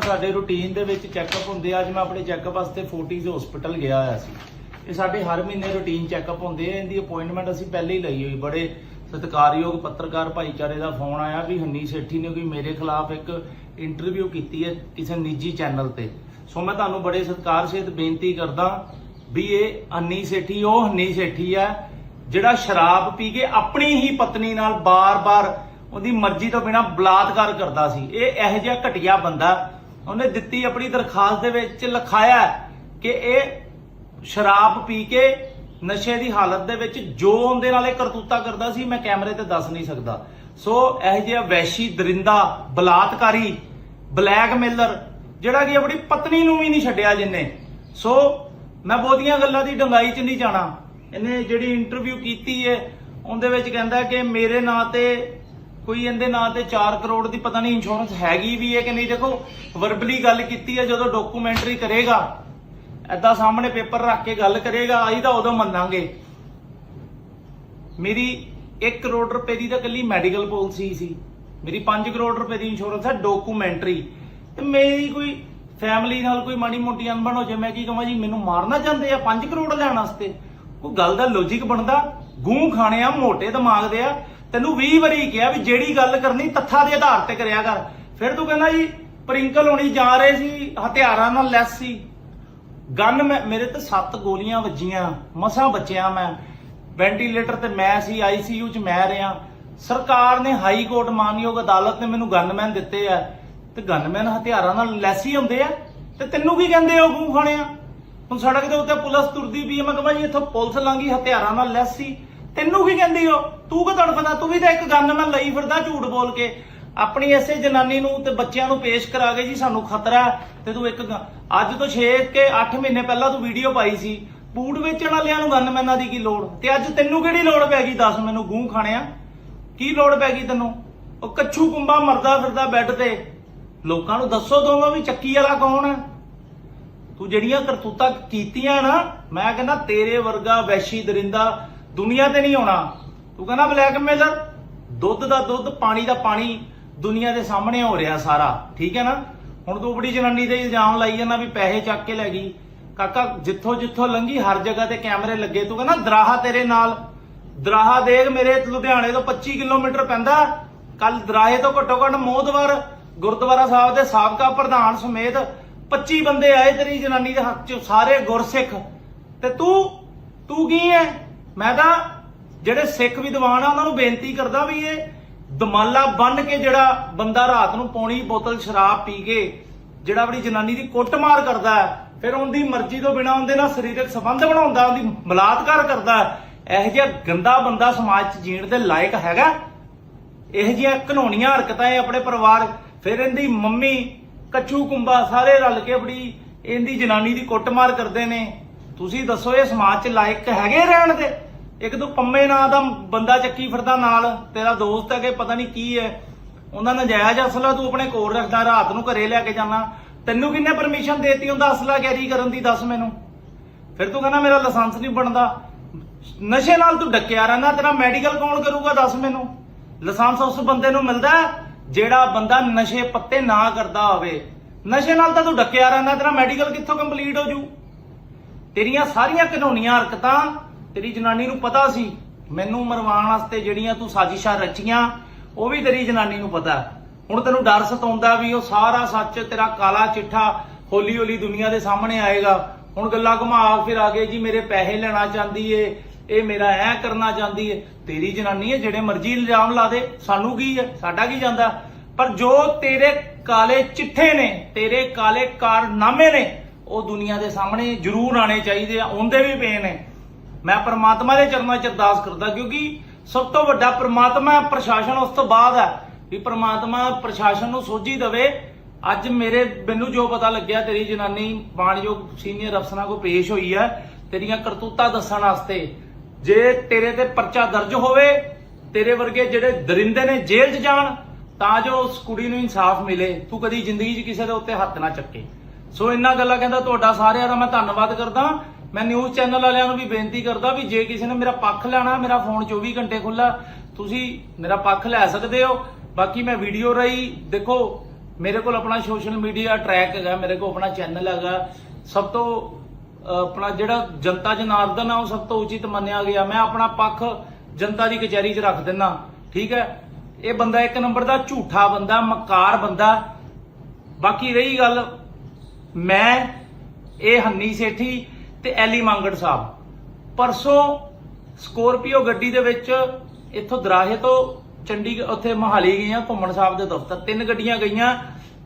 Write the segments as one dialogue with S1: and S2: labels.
S1: ਸਾਡੇ ਰੂਟੀਨ ਦੇ ਵਿੱਚ ਚੈੱਕਅਪ ਹੁੰਦੇ ਆ। ਅੱਜ ਮੈਂ ਆਪਣੇ ਚੈੱਕਅਪ ਵਾਸਤੇ ਫੋਰਟੀਜ਼ ਹਸਪੀਟਲ ਗਿਆ ਹੋਇਆ ਸੀ। ਇਹ ਸਾਡੇ ਹਰ ਮਹੀਨੇ ਰੂਟੀਨ ਚੈੱਕਅਪ ਹੁੰਦੇ ਆ। ਇਹਦੀ ਅਪਾਇੰਟਮੈਂਟ ਅਸੀਂ ਪਹਿਲੇ ਹੀ ਲਈ ਹੋਈ। ਬੜੇ ਸਤਿਕਾਰਯੋਗ ਪੱਤਰਕਾਰ ਭਾਈਚਾਰੇ ਦਾ ਫੋਨ ਆਇਆ ਵੀ ਹੰਨੀ ਸੇਠੀ ਨੇ ਕੋਈ ਮੇਰੇ ਖਿਲਾਫ ਇੱਕ ਇੰਟਰਵਿਊ ਕੀਤੀ ਹੈ ਕਿਸੇ ਨਿੱਜੀ ਚੈਨਲ ਤੇ। ਸੋ ਮੈਂ ਤੁਹਾਨੂੰ ਬੜੇ ਸਤਿਕਾਰ ਸਹਿਤ ਬੇਨਤੀ ਕਰਦਾ ਵੀ ਇਹ ਹੰਨੀ ਸੇਠੀ, ਉਹ ਹੰਨੀ ਸੇਠੀ ਹੈ, ਜਿਹੜਾ ਸ਼ਰਾਬ ਪੀ ਕੇ ਆਪਣੀ ਹੀ ਪਤਨੀ ਨਾਲ ਬਾਰ-ਬਾਰ ਉਹਦੀ ਮਰਜ਼ੀ ਤੋਂ ਬਿਨਾ ਬਲਾਤਕਾਰ ਕਰਦਾ ਸੀ। ਇਹ ਇਹੋ ਜਿਹਾ ਘਟੀਆ ਬੰਦਾ ਉਹਨੇ ਦਿੱਤੀ ਆਪਣੀ ਦਰਖਾਸਤ ਦੇ ਵਿੱਚ ਲਿਖਾਇਆ ਕਿ ਇਹ ਸ਼ਰਾਬ ਪੀ ਕੇ ਨਸ਼ੇ ਦੀ ਹਾਲਤ ਦੇ ਵਿੱਚ ਜੋ ਉਹਦੇ ਨਾਲ ਇਹ ਕਰਤੂਤਾ ਕਰਦਾ ਸੀ, ਮੈਂ ਕੈਮਰੇ ਤੇ ਦੱਸ ਨਹੀਂ ਸਕਦਾ। ਸੋ ਇਹੋ ਜਿਹਾ ਵੈਸ਼ੀ ਦਰਿੰਦਾ, ਬਲਾਤਕਾਰੀ ਬਲੈਕਮੇਲਰ ਜਿਹੜਾ ਕਿ ਆਪਣੀ ਪਤਨੀ ਨੂੰ ਵੀ ਨਹੀਂ ਛੱਡਿਆ ਜਿੰਨੇ। ਸੋ ਮੈਂ ਬਹੁਤੀਆਂ ਗੱਲਾਂ ਦੀ ਡੰਗਾਈ 'ਚ ਨਹੀਂ ਜਾਣਾ। ਇਹਨੇ ਜਿਹੜੀ ਇੰਟਰਵਿਊ ਕੀਤੀ ਹੈ, ਉਹਦੇ ਵਿੱਚ ਕਹਿੰਦਾ ਕਿ ਮੇਰੇ ਨਾਂ ਤੇ ਕੋਈ ਇਹਦੇ ਨਾਂ ਤੇ 4 ਕਰੋੜ ਦੀ ਪਤਾ ਨਹੀਂ ਇੰਸ਼ੋਰੈਂਸ ਹੈਗੀ ਵੀ ਹੈ ਕਿ ਨਹੀਂ? ਦੇਖੋ ਵਰਬਲੀ ਗੱਲ ਕੀਤੀ ਹੈ, ਜਦੋਂ ਡਾਕੂਮੈਂਟਰੀ ਕਰੇਗਾ ਐਦਾਂ ਸਾਹਮਣੇ ਪੇਪਰ ਰੱਖ ਕੇ ਗੱਲ ਕਰੇਗਾ, ਅਸੀਂ ਤਾਂ ਉਦੋਂ ਮੰਨਾਂਗੇ। ਮੇਰੀ 1 ਕਰੋੜ ਰੁਪਏ ਦੀ ਤਾਂ ਕੱਲੀ ਮੈਡੀਕਲ ਪਾਲਿਸੀ ਸੀ। ਮੇਰੀ 5 ਕਰੋੜ ਰੁਪਏ ਦੀ ਇੰਸ਼ੋਰੈਂਸ ਹੈ ਡਾਕੂਮੈਂਟਰੀ ਤੇ ਮੇਰੀ ਕੋਈ ਫੈਮਿਲੀ ਨਾਲ ਕੋਈ ਮਾੜੀ ਮੋਟੀ ਅਣਬਣ ਹੋ ਜਾਏ, ਮੈਂ ਕੀ ਕਹਾਂ ਜੀ, ਮੈਨੂੰ ਮਾਰਨਾ ਚਾਹੁੰਦੇ ਆ 5 ਕਰੋੜ ਲੈਣ ਵਾਸਤੇ। ਕੋਈ ਗੱਲ ਦਾ ਲੌਜੀਕ ਬਣਦਾ? ਗੂੰ ਖਾਣੇ ਆ, ਮੋਟੇ ਦਿਮਾਗ ਦੇ ਆ। ਤੈਨੂੰ 20 ਵਾਰੀ ਕਿਹਾ ਵੀ ਜਿਹੜੀ ਗੱਲ ਕਰਨੀ ਤੱਥਾਂ ਦੇ ਆਧਾਰ ਤੇ ਕਰਿਆ ਕਰ। ਫਿਰ ਤੂੰ ਕਹਿੰਦਾ ਜੀ, ਪ੍ਰਿੰਕਲ ਹੋਣੀ ਜਾ ਰਹੇ ਸੀ, ਹਥਿਆਰਾਂ ਨਾਲ ਲੈਸ ਸੀ। ਗਨ ਮੇਰੇ ਤੇ 7 ਗੋਲੀਆਂ ਵੱਜੀਆਂ, ਮਸਾਂ ਬਚਿਆ ਮੈਂ। ਵੈਂਟੀਲੇਟਰ ਤੇ ਮੈਂ ਸੀ ਆਈਸੀਯੂ ਚ ਮੈਂ ਰਿਆਂ ਸਰਕਾਰ ਨੇ ਹਾਈ ਕੋਰਟ ਮਾਨਯੋਗ ਅਦਾਲਤ ਨੇ ਮੈਨੂੰ ਗਨਮੈਨ ਦਿੱਤੇ ਆ। ਤੇ ਗਨਮੈਨ ਹਥਿਆਰਾਂ ਨਾਲ ਲੈਸ ਹੀ ਹੁੰਦੇ ਆ। ਤੇ ਤੈਨੂੰ ਕੀ ਕਹਿੰਦੇ ਹੋ ਗੂੰ ਖਾਣਿਆ? ਹੁਣ ਸੜਕ ਦੇ ਉੱਤੇ ਪੁਲਿਸ ਤੁਰਦੀ ਵੀ ਆ। ਮੈਂ ਕਹਾਂ ਜੀ ਇੱਥੋਂ ਪੁਲਿਸ ਲੰਗੀ ਹਥਿਆਰਾਂ ਨਾਲ ਲੈਸ ਸੀ। ਤੈਨੂੰ ਕੀ ਕਹਿੰਦੀ ਹੋ ਤੂੰ ਕਿ ਤੜਫਦਾ ਤੂੰ ਵੀ ਤਾਂ ਇੱਕ ਗਨਮੈਨ ਲਈ ਫਿਰਦਾ ਝੂਠ ਬੋਲ ਕੇ। ਆਪਣੀ ਐਸੇ ਜਨਾਨੀ ਨੂੰ ਤੇ ਬੱਚਿਆਂ ਨੂੰ ਪੇਸ਼ ਕਰਾ ਕੇ ਜੀ ਸਾਨੂੰ ਖਤਰਾ ਤੇ ਤੂੰ ਇੱਕ ਗ- ਅੱਜ ਤੋਂ 6 ਕੇ 8 ਮਹੀਨੇ ਪਹਿਲਾਂ ਤੂੰ ਵੀਡੀਓ ਪਾਈ ਸੀ। ਬੂਟ ਵੇਚਣ ਵਾਲਿਆਂ ਨੂੰ ਗਨਮੈਨਾਂ ਦੀ ਕੀ ਲੋੜ? ਤੇ ਅੱਜ ਤੈਨੂੰ ਕਿਹੜੀ ਲੋੜ ਪੈ ਗਈ? ਦੱਸ ਮੈਨੂੰ ਗੂੰ ਖਾਣਿਆ। ਕੀ ਲੋੜ ਪੈ ਗਈ ਤੈਨੂੰ? ਉਹ ਕੱਛੂ ਕੁੰਬਾ ਮਰਦਾ ਫਿਰਦਾ ਬੈੱਡ ਤੇ। ਲੋਕਾਂ ਨੂੰ ਦੱਸੋ ਦੋਵੇਂ ਵੀ ਚੱਕੀ ਵਾਲਾ ਕੌਣ ਹੈ? ਤੂੰ ਜਿਹੜੀਆਂ ਕਰਤੂਤਾਂ ਕੀਤੀਆਂ ਨਾ, ਮੈਂ ਕਹਿੰਦਾ ਤੇਰੇ ਵਰਗਾ ਵੈਸ਼ੀ ਦਰਿੰਦਾ ਦੁਨੀਆ ਤੇ ਨਹੀਂ ਆਉਣਾ। ਤੂੰ ਕਹਿੰਦਾ ਬਲੈਕਮੇਲਰ ਦੁੱਧ ਦਾ ਦੁੱਧ, ਪਾਣੀ ਦਾ ਪਾਣੀ, ਦੁਨੀਆ ਦੇ ਸਾਹਮਣੇ ਹੋ ਰਿਹਾ ਸਾਰਾ। ਠੀਕ ਹੈ ਨਾ? ਹੁਣ ਤੂੰ ਬੜੀ ਜਨਾਨੀ ਤੇ ਇਲਜ਼ਾਮ ਲਾਈ ਜਾਂਦਾ ਵੀ ਪੈਸੇ ਚੱਕ ਕੇ ਲੈ ਗਈ। ਕਾਕਾ, ਜਿੱਥੋਂ ਜਿੱਥੋਂ ਲੰਗੀ ਹਰ ਜਗ੍ਹਾ ਤੇ ਕੈਮਰੇ ਲੱਗੇ। ਤੂੰ ਕਹਿੰਦਾ, ਦਰਾਹਾ ਤੇਰੇ ਨਾਲ। ਦਰਾਹਾ ਦੇਖ ਮੇਰੇ ਲੁਧਿਆਣੇ ਤੋਂ 25 ਕਿਲੋਮੀਟਰ ਪੈਂਦਾ। ਕੱਲ ਦਰਾਹੇ ਤੋਂ ਘੱਟੋ ਘੱਟ ਮੋਦਵਰ ਗੁਰਦੁਆਰਾ ਸਾਹਿਬ ਦੇ ਸਾਬਕਾ ਪ੍ਰਧਾਨ ਸਮੇਤ 25 ਬੰਦੇ ਆਏ ਤੇਰੀ ਜਨਾਨੀ ਦੇ ਹੱਕ 'ਚ, ਸਾਰੇ ਗੁਰਸਿੱਖ। ਤੇ ਤੂੰ ਤੂੰ ਕੀ ਹੈ? ਮੈਂ ਤਾਂ ਜਿਹੜੇ ਸਿੱਖ ਵਿਦਵਾਨ ਆ, ਉਹਨਾਂ ਨੂੰ ਬੇਨਤੀ ਕਰਦਾ ਵੀ ਇਹ ਦਮਾਲਾ ਬੰਨ ਕੇ ਜਿਹੜਾ ਬੰਦਾ ਰਾਤ ਨੂੰ ਪੌਣੀ ਬੋਤਲ ਸ਼ਰਾਬ ਪੀ ਕੇ ਜਿਹੜਾ ਆਪਣੀ ਜਨਾਨੀ ਦੀ ਕੁੱਟਮਾਰ ਕਰਦਾ ਫਿਰ ਉਹਦੀ ਮਰਜ਼ੀ ਤੋਂ ਬਿਨਾ ਉਹਦੇ ਨਾਲ ਸਰੀਰਕ ਸੰਬੰਧ ਬਣਾਉਂਦਾ, ਉਹਦੀ ਬਲਾਤਕਾਰ ਕਰਦਾ ਇਹੋ ਜਿਹਾ ਗੰਦਾ ਬੰਦਾ ਸਮਾਜ 'ਚ ਜੀਣ ਦੇ ਲਾਇਕ ਹੈਗਾ। ਇਹੋ ਜਿਹੀਆਂ ਘਨੋਣੀਆਂ ਹਰਕਤਾਂ ਇਹ ਆਪਣੇ ਪਰਿਵਾਰ, ਫਿਰ ਇਹਦੀ ਮੰਮੀ ਕੱਚੂ ਕੁੰਬਾ ਸਾਰੇ ਰਲ ਕੇ ਆਪਣੀ ਇਹਦੀ ਜਨਾਨੀ ਦੀ ਕੁੱਟਮਾਰ ਕਰਦੇ ਨੇ। ਤੁਸੀਂ ਦੱਸੋ ਇਹ ਸਮਾਜ 'ਚ ਲਾਇਕ ਹੈਗੇ ਰਹਿਣ ਦੇ? ਇੱਕ ਤੋਂ ਪੰਮੇ ਨਾਂ ਦਾ ਬੰਦਾ ਚੱਕੀ ਫਿਰਦਾ ਨਾਲ, ਤੇਰਾ ਦੋਸਤ ਹੈ ਕਿ ਪਤਾ ਨਹੀਂ ਕੀ ਹੈ। ਉਹਨਾਂ ਨਜਾਇਜ਼ ਅਸਲਾ ਤੂੰ ਆਪਣੇ ਕੋਲ ਰੱਖਦਾ, ਰਾਤ ਨੂੰ ਘਰੇ ਲੈ ਕੇ ਜਾਣਾ। ਤੈਨੂੰ ਕਿੰਨੇ ਪਰਮਿਸ਼ਨ ਦੇਤੀ ਹੁੰਦਾ ਅਸਲਾ ਕੈਰੀ ਕਰਨ ਦੀ, ਦੱਸ ਮੈਨੂੰ। ਫਿਰ ਤੂੰ ਕਹਿੰਦਾ ਮੇਰਾ ਲਾਇਸੈਂਸ ਨਹੀਂ ਬਣਦਾ। ਨਸ਼ੇ ਨਾਲ ਤੂੰ ਡੱਕਿਆ ਰਹਿਣਾ ਤੇਰਾ ਮੈਡੀਕਲ ਕੌਣ ਕਰੂਗਾ, ਦੱਸ ਮੈਨੂੰ। ਲਾਇਸੈਂਸ ਉਸ ਬੰਦੇ ਨੂੰ ਮਿਲਦਾ ਜਿਹੜਾ ਬੰਦਾ ਨਸ਼ੇ ਪੱਤੇ ਨਾ ਕਰਦਾ ਹੋਵੇ। ਨਸ਼ੇ ਨਾਲ ਤਾਂ ਤੂੰ ਡੱਕਿਆ ਰਹਿਣਾ ਤੇਰਾ ਮੈਡੀਕਲ ਕਿੱਥੋਂ ਕੰਪਲੀਟ ਹੋ ਜੂ? ਤੇਰੀਆਂ ਸਾਰੀਆਂ ਕਾਨੂੰਨੀਆਂ ਹਰਕਤਾਂ ਤੇਰੀ ਜਨਾਨੀ ਨੂੰ ਪਤਾ ਸੀ। ਮੈਨੂੰ ਮਰਵਾਉਣ ਵਾਸਤੇ ਜਿਹੜੀਆਂ ਤੂੰ ਸਾਜ਼ਿਸ਼ਾਂ ਰਚੀਆਂ, ਉਹ ਵੀ ਤੇਰੀ ਜਨਾਨੀ ਨੂੰ ਪਤਾ। ਹੁਣ ਤੈਨੂੰ ਡਰ ਸਤਾਉਂਦਾ ਵੀ ਉਹ ਸਾਰਾ ਸੱਚ ਤੇਰਾ ਕਾਲਾ ਚਿੱਠਾ ਹੌਲੀ ਹੌਲੀ ਦੁਨੀਆ ਦੇ ਸਾਹਮਣੇ ਆਏਗਾ। ਹੁਣ ਗੱਲਾਂ ਘੁਮਾ ਫਿਰ ਆ ਗਏ ਜੀ, ਮੇਰੇ ਪੈਸੇ ਲੈਣਾ ਚਾਹੁੰਦੀ ਏ, ਇਹ ਮੇਰਾ ਐ ਕਰਨਾ ਚਾਹੁੰਦੀ ਏ। ਤੇਰੀ ਜਨਾਨੀ ਏ, ਜਿਹੜੇ ਮਰਜ਼ੀ ਇਲਜ਼ਾਮ ਲਾ ਦੇ, ਸਾਨੂੰ ਕੀ ਹੈ ਸਾਡਾ ਕੀ ਜਾਂਦਾ? ਪਰ ਜੋ ਤੇਰੇ ਕਾਲੇ ਚਿੱਠੇ ਨੇ, ਤੇਰੇ ਕਾਲੇ ਕਾਰਨਾਮੇ ਨੇ ਉਹ ਦੁਨੀਆ ਦੇ ਸਾਹਮਣੇ ਜ਼ਰੂਰ ਆਣੇ ਚਾਹੀਦੇ ਆ, ਉਹਦੇ ਵੀ ਪਏ ਨੇ। ਮੈਂ ਪ੍ਰਮਾਤਮਾ ਦੇ ਚਰਨਾਂ 'ਚ ਅਰਦਾਸ ਕਰਦਾ, ਕਿਉਂਕਿ ਸਭ ਤੋਂ ਵੱਡਾ ਪ੍ਰਮਾਤਮਾ ਪ੍ਰਸ਼ਾਸਨ ਉਸ ਤੋਂ ਬਾਅਦ ਹੈ, ਵੀ ਪ੍ਰਮਾਤਮਾ ਪ੍ਰਸ਼ਾਸਨ ਨੂੰ ਸੋਝੀ ਦੇਵੇ। ਅੱਜ ਮੇਰੇ, ਮੈਨੂੰ ਜੋ ਪਤਾ ਲੱਗਿਆ, ਤੇਰੀ ਜਨਾਨੀ ਬਾਣਯੋਗ ਸੀਨੀਅਰ ਅਫਸਰਾਂ ਕੋ ਪੇਸ਼ ਹੋਈ ਹੈ, ਤੇਰੀਆਂ ਕਰਤੂਤਾਂ ਦੱਸਣ ਵਾਸਤੇ। ਜੇ ਤੇਰੇ ਤੇ ਪਰਚਾ ਦਰਜ ਹੋਵੇ, ਤੇਰੇ ਵਰਗੇ ਜਿਹੜੇ ਦਰਿੰਦੇ ਨੇ ਜੇਲ੍ਹ 'ਚ ਜਾਣ, ਤਾਂ ਜੋ ਉਸ ਕੁੜੀ ਨੂੰ ਇਨਸਾਫ ਮਿਲੇ। ਤੂੰ ਕਦੀ ਜ਼ਿੰਦਗੀ 'ਚ ਕਿਸੇ ਦੇ ਉੱਤੇ ਹੱਥ ਨਾ ਚੱਕੇ। ਸੋ ਇੰਨਾ ਗੱਲਾਂ ਕਹਿੰਦਾ ਤੁਹਾਡਾ ਸਾਰਿਆਂ ਦਾ ਮੈਂ ਧੰਨਵਾਦ ਕਰਦਾ। ਮੈਂ ਨਿਊਜ਼ ਚੈਨਲ ਵਾਲਿਆਂ ਨੂੰ ਵੀ ਬੇਨਤੀ ਕਰਦਾ ਵੀ ਜੇ ਕਿਸੇ ਨੇ ਮੇਰਾ ਪੱਖ ਲੈਣਾ, ਮੇਰਾ ਫੋਨ 24 ਘੰਟੇ ਖੁੱਲਾ ਤੁਸੀਂ ਮੇਰਾ ਪੱਖ ਲੈ ਸਕਦੇ ਹੋ। ਬਾਕੀ ਮੈਂ ਵੀਡੀਓ ਰਹੀ ਦੇਖੋ, ਮੇਰੇ ਕੋਲ ਆਪਣਾ ਸੋਸ਼ਲ ਮੀਡੀਆ ਟਰੈਕ ਹੈਗਾ, ਮੇਰੇ ਕੋਲ ਆਪਣਾ ਚੈਨਲ ਹੈਗਾ। ਸਭ ਤੋਂ ਆਪਣਾ ਜਿਹੜਾ ਜਨਤਾ ਜਨਾਰਦਨ ਆ, ਉਹ ਸਭ ਤੋਂ ਉਚਿਤ ਮੰਨਿਆ ਗਿਆ। ਮੈਂ ਆਪਣਾ ਪੱਖ ਜਨਤਾ ਦੀ ਕਚਹਿਰੀ 'ਚ ਰੱਖ ਦਿੰਦਾ, ਠੀਕ ਹੈ? ਇਹ ਬੰਦਾ ਇੱਕ ਨੰਬਰ ਦਾ ਝੂਠਾ ਬੰਦਾ, ਮਕਾਰ ਬੰਦਾ। ਬਾਕੀ ਰਹੀ ਗੱਲ ਮੈਂ, ਇਹ ਹੰਨੀ ਸੇਠੀ ਤੇ ਐਲੀ ਮੰਗੜ ਸਾਹਿਬ। ਪਰਸੋਂ ਸਕੋਰਪੀਓ ਗੱਡੀ ਦੇ ਵਿੱਚ ਇੱਥੋਂ ਦਰਾਹੇ ਤੋਂ ਚੰਡੀਗੜ੍ਹ, ਉੱਥੇ ਮਹਾਲੀ ਗਈਆਂ, ਘੁੰਮਣ ਸਾਹਿਬ ਦੇ ਦਫ਼ਤਰ। ਤਿੰਨ ਗੱਡੀਆਂ ਗਈਆਂ।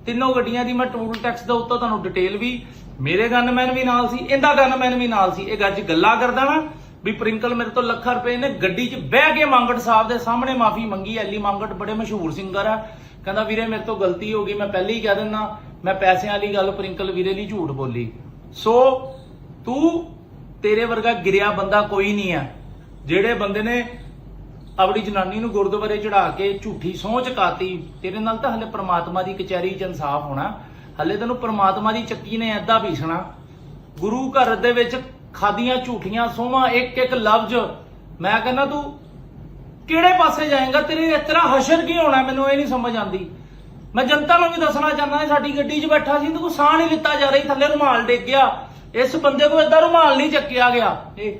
S1: ਤਿੰਨੋਂ ਗੱਡੀਆਂ ਦੀ ਮੈਂ ਟੂਲ ਟੈਕਸ ਦੇ ਉੱਤੇ ਤੁਹਾਨੂੰ ਡਿਟੇਲ ਵੀ, ਮੇਰੇ ਗਨਮੈਨ ਵੀ ਨਾਲ ਸੀ, ਇਹਦਾ ਗਨਮੈਨ ਵੀ ਨਾਲ ਸੀ। ਇਹ ਗੱਜ ਗੱਲਾਂ ਕਰਦਾ ਨਾ ਵੀ ਪ੍ਰਿੰਕਲ ਮੇਰੇ ਤੋਂ ਲੱਖਾਂ ਰੁਪਏ ਨੇ ਗੱਡੀ 'ਚ ਬਹਿ ਕੇ ਮੰਗੜ ਸਾਹਿਬ ਦੇ ਸਾਹਮਣੇ ਮਾਫੀ ਮੰਗੀ। ਐਲੀ ਮੰਗੜ ਬੜੇ ਮਸ਼ਹੂਰ ਸਿੰਗਰ ਆ। ਕਹਿੰਦਾ, ਵੀਰੇ, ਮੇਰੇ ਤੋਂ ਗਲਤੀ ਹੋ ਗਈ, ਮੈਂ ਪਹਿਲੇ ਹੀ ਕਹਿ ਦਿੰਦਾ। ਮੈਂ ਪੈਸਿਆਂ ਵਾਲੀ ਗੱਲ ਪ੍ਰਿੰਕਲ ਵੀਰੇ ਲਈ ਝੂਠ ਬੋਲੀ। ਸੋ ਤੂੰ ਤੇਰੇ ਵਰਗਾ ਗਿਰਿਆ ਬੰਦਾ ਕੋਈ ਨਹੀਂ ਆ ਜਿਹੜੇ ਬੰਦੇ ਨੇ ਆਪਣੀ ਜਨਾਨੀ ਨੂੰ ਗੁਰਦੁਆਰੇ ਚੜਾ ਕੇ ਝੂਠੀ ਸਹੁੰ ਚਕਾਤੀ, ਤੇਰੇ ਨਾਲ ਤਾਂ ਹਲੇ ਪ੍ਰਮਾਤਮਾ ਦੀ ਕਚਹਿਰੀ 'ਚ ਇਨਸਾਫ ਹੋਣਾ। ਹਲੇ ਤੈਨੂੰ ਪ੍ਰਮਾਤਮਾ ਦੀ ਚੱਕੀ ਨੇ ਐਦਾਂ ਪੀਸਣਾ। ਗੁਰੂ ਘਰ ਦੇ ਵਿੱਚ ਖਾਦੀਆਂ ਝੂਠੀਆਂ ਸੋਹਾਂ ਇੱਕ ਇੱਕ ਲਫ਼ਜ਼, ਮੈਂ ਕਹਿੰਦਾ ਤੂੰ ਕਿਹੜੇ ਪਾਸੇ ਜਾਏਗਾ? ਤੇਰੇ ਇਸ ਤਰ੍ਹਾਂ ਹਸ਼ਰ ਕੀ ਹੋਣਾ? ਮੈਨੂੰ ਇਹ ਨਹੀਂ ਸਮਝ ਆਉਂਦੀ। ਮੈਂ ਜਨਤਾ ਨੂੰ ਵੀ ਦੱਸਣਾ ਚਾਹੁੰਦਾ ਸਾਡੀ ਗੱਡੀ 'ਚ ਬੈਠਾ ਸੀ ਤੇ ਕੋਈ ਸਾਹ ਨਹੀਂ ਲਿੱਤਾ ਜਾ ਰਹੀ, ਥੱਲੇ ਰੁਮਾਲ ਡਿੱਗ ਗਿਆ। ਇਸ ਬੰਦੇ ਕੋਲ ਏਦਾਂ ਰੁਮਾਲ ਨਹੀਂ ਚੱਕਿਆ ਗਿਆ। ਇਹ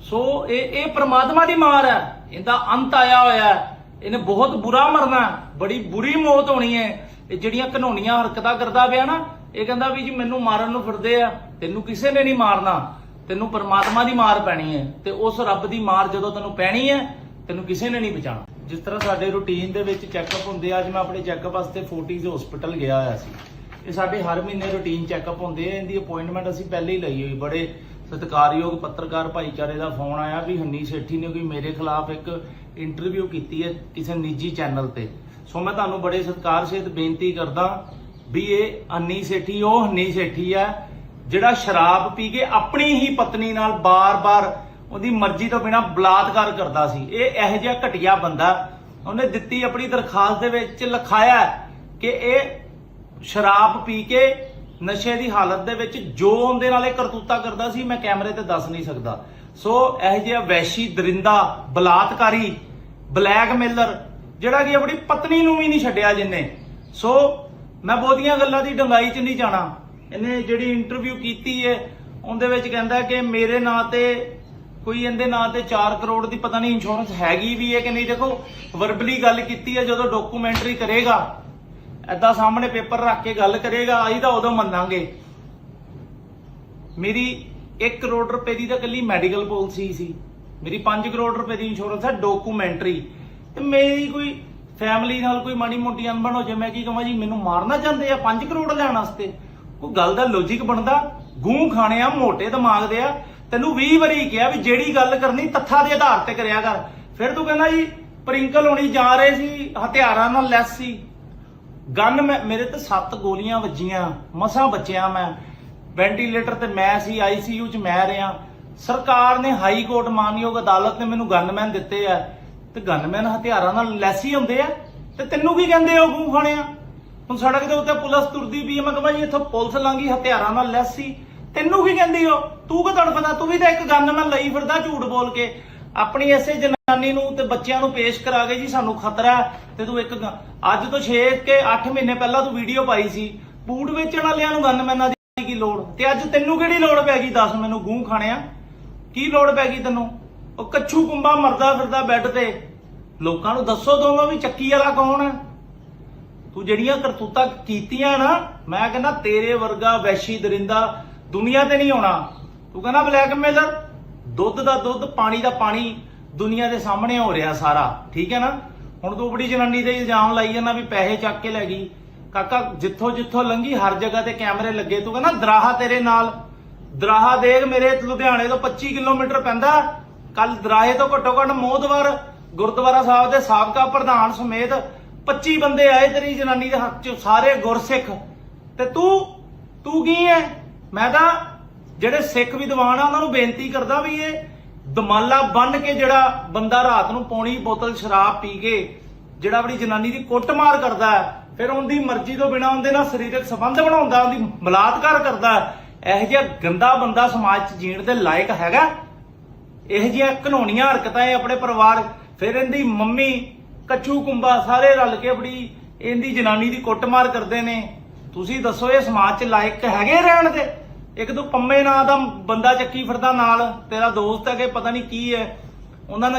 S1: ਸੋ ਇਹ ਇਹ ਪ੍ਰਮਾਤਮਾ ਦੀ ਮਾਰ ਹੈ। ਇਹਦਾ ਅੰਤ ਆਇਆ ਹੋਇਆ ਹੈ। ਇਹਨੇ ਬਹੁਤ ਬੁਰਾ ਮਰਨਾ ਬੜੀ ਬੁਰੀ ਮੌਤ ਹੋਣੀ ਹੈ। ਇਹ ਜਿਹੜੀਆਂ ਘਨੌਣੀਆਂ ਹਰਕਤਾਂ ਕਰਦਾ ਪਿਆ ਨਾ, ਇਹ ਕਹਿੰਦਾ ਵੀ ਜੀ ਮੈਨੂੰ ਮਾਰਨ ਨੂੰ ਫਿਰਦੇ ਆ। ਤੈਨੂੰ ਕਿਸੇ ਨੇ ਨਹੀਂ ਮਾਰਨਾ। ਤੈਨੂੰ ਪ੍ਰਮਾਤਮਾ ਦੀ ਮਾਰ ਪੈਣੀ ਹੈ। ਤੇ ਉਸ ਰੱਬ ਦੀ ਮਾਰ ਜਦੋਂ ਤੈਨੂੰ ਪੈਣੀ ਹੈ ਤੈਨੂੰ ਕਿਸੇ ਨੇ ਨਹੀਂ ਬਚਾਉਣਾ। ਜਿਸ ਤਰ੍ਹਾਂ ਸਾਡੇ ਰੂਟੀਨ ਦੇ ਵਿੱਚ ਚੈੱਕਅਪ ਹੁੰਦੇ ਆ, ਅੱਜ ਮੈਂ ਆਪਣੇ ਚੈੱਕਅਪ ਵਾਸਤੇ ਫੋਰਟੀਜ਼ ਹਸਪੀਟਲ ਗਿਆ ਹੋਇਆ ਸੀ। ਇਹ ਸਾਡੇ ਹਰ ਮਹੀਨੇ ਰੂਟੀਨ ਚੈੱਕਅਪ ਹੁੰਦੇ ਆ, ਇਹਦੀ ਅਪਾਇੰਟਮੈਂਟ ਅਸੀਂ ਪਹਿਲੇ ਹੀ ਲਈ ਹੋਈ। ਬੜੇ ਸਤਿਕਾਰਯੋਗ ਪੱਤਰਕਾਰ ਭਾਈਚਾਰੇ ਦਾ ਫੋਨ ਆਇਆ ਵੀ ਹੰਨੀ ਸੇਠੀ ਨੇ ਕੋਈ ਮੇਰੇ ਖਿਲਾਫ ਇੱਕ ਇੰਟਰਵਿਊ ਕੀਤੀ ਹੈ ਕਿਸੇ ਨਿੱਜੀ ਚੈਨਲ ਤੇ। ਸੋ ਮੈਂ ਤੁਹਾਨੂੰ ਬੜੇ ਸਤਿਕਾਰ ਸਹਿਤ ਬੇਨਤੀ ਕਰਦਾ ਵੀ ਇਹ ਹੰਨੀ ਸੇਠੀ, ਉਹ ਹੰਨੀ ਸੇਠੀ ਹੈ, ਜਿਹੜਾ ਸ਼ਰਾਬ ਪੀ ਕੇ ਆਪਣੀ ਹੀ ਪਤਨੀ ਨਾਲ ਬਾਰ-ਬਾਰ ਉਹਦੀ ਮਰਜ਼ੀ ਤੋਂ ਬਿਨਾ ਬਲਾਤਕਾਰ ਕਰਦਾ ਸੀ। ਇਹ ਇਹੋ ਜਿਹਾ ਘਟੀਆ ਬੰਦਾ ਉਹਨੇ ਦਿੱਤੀ ਆਪਣੀ ਦਰਖਾਸਤ ਦੇ ਵਿੱਚ ਲਿਖਾਇਆ ਕਿ ਇਹ ਸ਼ਰਾਬ ਪੀ ਕੇ ਨਸ਼ੇ ਦੀ ਹਾਲਤ ਦੇ ਵਿੱਚ ਜੋ ਉਹਦੇ ਨਾਲ ਇਹ ਕਰਤੂਤਾ ਕਰਦਾ ਸੀ, ਮੈਂ ਕੈਮਰੇ ਤੇ ਦੱਸ ਨਹੀਂ ਸਕਦਾ। ਸੋ ਇਹ ਜਿਹਾ ਵੈਸ਼ੀ, ਦਰਿੰਦਾ, ਬਲਾਤਕਾਰੀ, ਬਲੈਕਮੇਲਰ, ਜਿਹੜਾ ਕਿ ਆਪਣੀ ਪਤਨੀ ਨੂੰ ਵੀ ਨਹੀਂ ਛੱਡਿਆ ਜਿੰਨੇ। ਸੋ ਮੈਂ ਬਹੁਤੀਆਂ ਗੱਲਾਂ ਦੀ ਡੰਗਾਈ 'ਚ ਨਹੀਂ ਜਾਣਾ। ਇਹਨੇ ਜਿਹੜੀ ਇੰਟਰਵਿਊ ਕੀਤੀ ਹੈ, ਉਹਦੇ ਵਿੱਚ ਕਹਿੰਦਾ ਕਿ ਮੇਰੇ ਨਾਂ ਤੇ ਕੋਈ ਇਹਦੇ ਨਾਂ ਤੇ 4 ਕਰੋੜ ਦੀ ਪਤਾ ਨਹੀਂ ਇੰਸ਼ੋਰੈਂਸ ਹੈਗੀ ਵੀ ਹੈ ਕਿ ਨਹੀਂ? ਦੇਖੋ ਵਰਬਲੀ ਗੱਲ ਕੀਤੀ ਹੈ, ਜਦੋਂ ਡਾਕੂਮੈਂਟਰੀ ਕਰੇਗਾ ਐਦਾਂ ਸਾਹਮਣੇ ਪੇਪਰ ਰੱਖ ਕੇ ਗੱਲ ਕਰੇਗਾ, ਅਸੀਂ ਤਾਂ ਉਦੋਂ ਮੰਨਾਂਗੇ। ਮੇਰੀ 1 ਕਰੋੜ ਰੁਪਏ ਦੀ ਤਾਂ ਕੱਲੀ ਮੈਡੀਕਲ ਪਾਲਿਸੀ ਸੀ। ਮੇਰੀ 5 ਕਰੋੜ ਰੁਪਏ ਦੀ ਇੰਸ਼ੋਰੈਂਸ ਹੈ ਡਾਕੂਮੈਂਟਰੀ ਤੇ ਮੇਰੀ ਕੋਈ ਫੈਮਿਲੀ ਨਾਲ ਕੋਈ ਮਾੜੀ ਮੋਟੀ ਅਨਬਣ ਹੋ ਜਾਏ ਮੈਂ ਕੀ ਕਹਾਂ ਜੀ, ਮੈਨੂੰ ਮਾਰਨਾ ਚਾਹੁੰਦੇ ਆ 5 ਕਰੋੜ ਲੈਣ ਵਾਸਤੇ? ਕੋਈ ਗੱਲ ਦਾ ਲੌਜੀਕ ਬਣਦਾ? ਗੂੰ ਖਾਣੇ ਆ, ਮੋਟੇ ਦਿਮਾਗ ਦੇ ਆ। ਤੈਨੂੰ 20 ਵਾਰੀ ਕਿਹਾ ਵੀ ਜਿਹੜੀ ਗੱਲ ਕਰਨੀ ਤੱਥਾਂ ਦੇ ਆਧਾਰ ਤੇ ਕਰਿਆ ਕਰ। ਫਿਰ ਤੂੰ ਕਹਿੰਦਾ ਜੀ, ਪ੍ਰਿੰਕਲ ਹੋਣੀ ਜਾ ਰਹੇ ਸੀ, ਹਥਿਆਰਾਂ ਨਾਲ ਲੈਸ ਸੀ। ਗਨ ਮੇਰੇ ਤੇ 7 ਗੋਲੀਆਂ ਵੱਜੀਆਂ, ਮਸਾਂ ਬਚਿਆ ਮੈਂ। ਵੈਂਟੀਲੇਟਰ ਤੇ ਮੈਂ ਸੀ ਆਈਸੀਯੂ ਚ ਮੈਂ ਰਿਆਂ ਸਰਕਾਰ ਨੇ ਹਾਈ ਕੋਰਟ ਮਾਨਯੋਗ ਅਦਾਲਤ ਨੇ ਮੈਨੂੰ ਗਨਮੈਨ ਦਿੱਤੇ ਆ। ਤੇ ਗਨਮੈਨ ਹਥਿਆਰਾਂ ਨਾਲ ਲੈਸ ਹੀ ਹੁੰਦੇ ਆ। ਤੇ ਤੈਨੂੰ ਕੀ ਕਹਿੰਦੇ ਹੋ ਗੂੰ ਖਾਣਿਆ? ਹੁਣ ਸੜਕ ਦੇ ਉੱਤੇ ਪੁਲਿਸ ਤੁਰਦੀ ਵੀ ਆ। ਮੈਂ ਕਹਾਂ ਜੀ ਇੱਥੋਂ ਪੁਲਿਸ ਲੰਗੀ ਹਥਿਆਰਾਂ ਨਾਲ ਲੈਸ ਸੀ। ਤੈਨੂੰ ਕੀ ਕਹਿੰਦੀ ਹੋ ਤੂੰ ਕਿ ਤੜਫਦਾ? ਤੂੰ ਵੀ ਤਾਂ ਇੱਕ ਗਨਮੈਨ ਲਈ ਫਿਰਦਾ ਝੂਠ ਬੋਲ ਕੇ। ਆਪਣੀ ਐਸੇ ਜਨਾਨੀ ਨੂੰ ਤੇ ਬੱਚਿਆਂ ਨੂੰ ਪੇਸ਼ ਕਰਾ ਕੇ ਜੀ ਸਾਨੂੰ ਖਤਰਾ ਤੇ ਤੂੰ ਇੱਕ ਗ- ਅੱਜ ਤੋਂ 6 ਕੇ 8 ਮਹੀਨੇ ਪਹਿਲਾਂ ਤੂੰ ਵੀਡੀਓ ਪਾਈ ਸੀ। ਬੂਟ ਵੇਚਣ ਵਾਲਿਆਂ ਨੂੰ ਗਨਮੈਨਾਂ ਦੀ ਕੀ ਲੋੜ? ਤੇ ਅੱਜ ਤੈਨੂੰ ਕਿਹੜੀ ਲੋੜ ਪੈ ਗਈ? ਦੱਸ ਮੈਨੂੰ ਗੂੰ ਖਾਣਿਆ। ਕੀ ਲੋੜ ਪੈ ਗਈ ਤੈਨੂੰ? ਉਹ ਕੱਛੂ ਕੁੰਬਾ ਮਰਦਾ ਫਿਰਦਾ ਬੈੱਡ ਤੇ। ਲੋਕਾਂ ਨੂੰ ਦੱਸੋ ਦੋਵਾਂ ਵੀ ਚੱਕੀ ਵਾਲਾ ਕੌਣ ਹੈ? ਤੂੰ ਜਿਹੜੀਆਂ ਕਰਤੂਤਾਂ ਕੀਤੀਆਂ ਨਾ, ਮੈਂ ਕਹਿੰਦਾ ਤੇਰੇ ਵਰਗਾ ਵੈਸ਼ੀ ਦਰਿੰਦਾ ਦੁਨੀਆ ਤੇ ਨਹੀਂ ਆਉਣਾ। ਤੂੰ ਕਹਿੰਦਾ ਬਲੈਕਮੇਲਰ ਦੁੱਧ ਦਾ ਦੁੱਧ, ਪਾਣੀ ਦਾ ਪਾਣੀ, ਦੁਨੀਆ ਦੇ ਸਾਹਮਣੇ ਹੋ ਰਿਹਾ ਸਾਰਾ। ਠੀਕ ਹੈ ਨਾ? ਹੁਣ ਤੂੰ ਬੜੀ ਜਨਾਨੀ ਤੇ ਇਲਜ਼ਾਮ ਲਾਈ ਜਾਂਦਾ ਵੀ ਪੈਸੇ ਚੱਕ ਕੇ ਲੈ ਗਈ। ਕਾਕਾ, ਜਿੱਥੋਂ ਜਿੱਥੋਂ ਲੰਗੀ ਹਰ ਜਗ੍ਹਾ ਤੇ ਕੈਮਰੇ ਲੱਗੇ। ਤੂੰ ਕਹਿੰਦਾ, ਦਰਾਹਾ ਤੇਰੇ ਨਾਲ। ਦਰਾਹਾ ਦੇਖ ਮੇਰੇ ਲੁਧਿਆਣੇ ਤੋਂ 25 ਕਿਲੋਮੀਟਰ ਪੈਂਦਾ। ਕੱਲ ਦਰਾਹੇ ਤੋਂ ਘੱਟੋ ਘੱਟ ਮੋਦਵਾਰ ਗੁਰਦੁਆਰਾ ਸਾਹਿਬ ਦੇ ਸਾਬਕਾ ਪ੍ਰਧਾਨ ਸਮੇਤ 25 ਬੰਦੇ ਆਏ ਤੇਰੀ ਜਨਾਨੀ ਦੇ ਹੱਥ 'ਚ, ਸਾਰੇ ਗੁਰਸਿੱਖ। ਤੇ ਤੂੰ ਤੂੰ ਕੀ ਹੈ? ਮੈਂ ਤਾਂ ਜਿਹੜੇ ਸਿੱਖ ਵਿਦਵਾਨ ਆ, ਉਹਨਾਂ ਨੂੰ ਬੇਨਤੀ ਕਰਦਾ ਵੀ ਇਹ ਦਮਾਲਾ ਬੰਨ ਕੇ ਜਿਹੜਾ ਬੰਦਾ ਰਾਤ ਨੂੰ ਪੌਣੀ ਬੋਤਲ ਸ਼ਰਾਬ ਪੀ ਕੇ ਜਿਹੜਾ ਆਪਣੀ ਜਨਾਨੀ ਦੀ ਕੁੱਟਮਾਰ ਕਰਦਾ ਫਿਰ ਉਹਦੀ ਮਰਜ਼ੀ ਤੋਂ ਬਿਨਾ ਉਹਦੇ ਨਾਲ ਸਰੀਰਕ ਸੰਬੰਧ ਬਣਾਉਂਦਾ, ਉਹਦੀ ਬਲਾਤਕਾਰ ਕਰਦਾ ਹੈ, ਇਹੋ ਜਿਹਾ ਗੰਦਾ ਬੰਦਾ ਸਮਾਜ 'ਚ ਜੀਣ ਦੇ ਲਾਇਕ ਹੈਗਾ? ਇਹ ਜਿਹੀਆਂ ਘਨੌਣੀਆਂ ਹਰਕਤਾਂ ਇਹ ਆਪਣੇ ਪਰਿਵਾਰ, ਫਿਰ ਇਹਦੀ ਮੰਮੀ ਕੱਚੂ ਕੁੰਬਾ ਸਾਰੇ ਰਲ ਕੇ ਬੜੀ ਇਹਦੀ ਜਨਾਨੀ ਦੀ ਕੁੱਟਮਾਰ ਕਰਦੇ ਨੇ। ਤੁਸੀਂ ਦੱਸੋ ਇਹ ਸਮਾਜ 'ਚ ਲਾਇਕ ਹੈਗੇ ਰਹਿਣ ਦੇ? ਇੱਕ ਦੋ ਪੰਮੇ ਨਾਂ ਦਾ ਬੰਦਾ ਚੱਕੀ ਫਿਰਦਾ ਨਾਲ, ਤੇਰਾ ਦੋਸਤ ਹੈ ਕਿ ਪਤਾ ਨਹੀਂ ਕੀ ਹੈ। ਉਹਨਾਂ ਨੇ